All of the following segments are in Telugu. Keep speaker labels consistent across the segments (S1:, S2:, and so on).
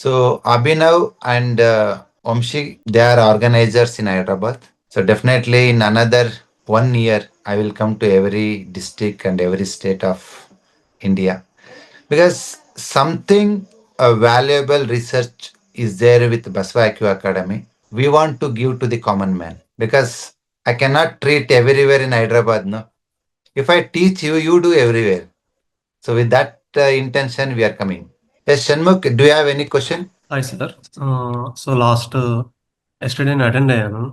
S1: So Abhinav and uh, Vamshi, they are organizers in Hyderabad. So definitely in another one year, I will come to every district and every state of India because something a valuable research is there with Basva IQ Academy. We want to give to the common man because I cannot treat everywhere in Hyderabad. No, if I teach you, you do everywhere. So with that uh, intention, we are coming. Shanmukh, do you have any question?
S2: Hi sir so last yesterday నేను అటెండ్ అయ్యాను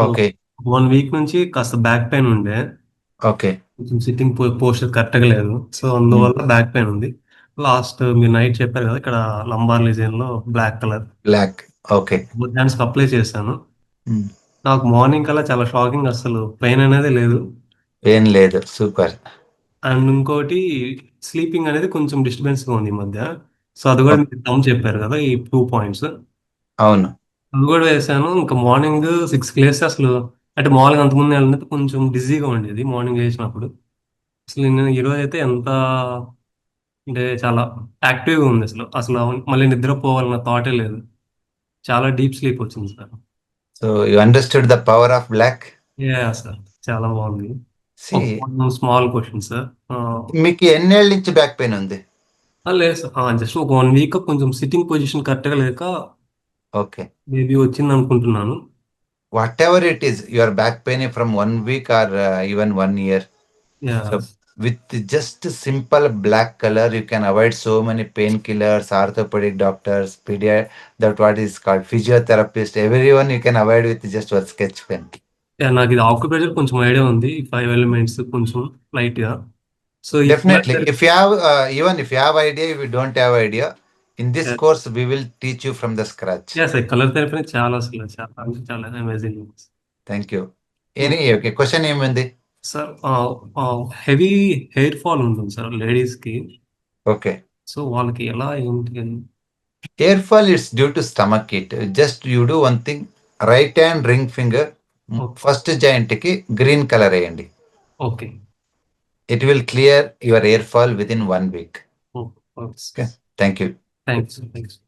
S1: Okay,
S2: వన్ వీక్ నుంచి కాస్త బ్యాక్ పెయిన్ ఉండే.
S1: Okay,
S2: కొంచెం సిట్టింగ్ పోస్టర్ కరెక్ట్గా లేదు. సో అందువల్ల బ్యాక్ పెయిన్ ఉంది. లాస్ట్ మీరు నైట్ చెప్పారు కదా ఇక్కడ lumbar లిజన్లో black colour
S1: black. Okay.
S2: Hands apply చేశాను.
S1: Hmm.
S2: నాకు మార్నింగ్ కల్లా చాలా షాకింగ్ అసలు. పెయిన్ అనేది లేదు.
S1: ఏం లేదు. సూపర్
S2: అండ్ ఇంకోటి స్లీపింగ్ అనేది కొంచెం డిస్టర్బెన్స్గా ఉంది ఈ మధ్య. సో అది కూడా మీరు టర్మ్ చెప్పారు కదా ఈ టూ పాయింట్స్
S1: అవును.
S2: అది కూడా వేసాను. ఇంకా మార్నింగ్ సిక్స్ లేస్తే అసలు అంటే మామూలుగా అంతకుముందు వెళ్ళినట్టు కొంచెం బిజీగా ఉండేది మార్నింగ్ లేచినప్పుడు. అసలు నేను ఈరోజు అయితే ఎంత అంటే చాలా యాక్టివ్గా ఉంది అసలు. అసలు మళ్ళీ నిద్రపోవాలన్న థాటే లేదు. చాలా డీప్ స్లీప్ వచ్చింది sir.
S1: So you understood the power of black
S2: yeah sir చాలా బాగుంది. స్మాల్ క్వశ్చన్ సార్
S1: మీకు ఎన్నేళ్ళ నుంచి బ్యాక్ పెయిన్ ఉంది?
S2: లేదు జస్ట్ ఒక వన్ వీక్ కొంచెం సిట్టింగ్ పొజిషన్ కరెక్ట్గా లేక
S1: ఓకే.
S2: మేబీ వచ్చింది అనుకుంటున్నాను.
S1: Whatever it is your back pain from one week or even one year with just simple black colour you can avoid so many pain killers orthopaedic doctors pedia that what is called physiotherapist everyone you can avoid with just our sketch
S2: pen నాకు ఇది ఆక్యుపేషన్ కొంచెం ఐడియా ఉంది. ఫైవ్ ఎలిమెంట్స్ కొంచెం లైట్గా so
S1: definitely if you have uh, even if you have idea if you don't have idea in this
S2: Yeah.
S1: course we will teach you from the scratch
S2: yeah sir colour therapy చాలా అసలు చాలా అంటే చాలా amazing
S1: thank you any okay question ఏముంది
S2: సార్ హెవీ హెయిర్ ఫాల్ ఉంటుంది సార్ లేడీస్కి
S1: okay
S2: సో వాళ్ళకి ఎలా ఏంటి అని
S1: hair fall is due to stomach heat just you do one thing right hand ring finger
S2: Okay.
S1: First జాయింట్కి green colour వేయండి
S2: okay
S1: it will clear your airfoil within one week.
S2: Oh, okay.
S1: Thank you.
S2: Thanks. Thanks.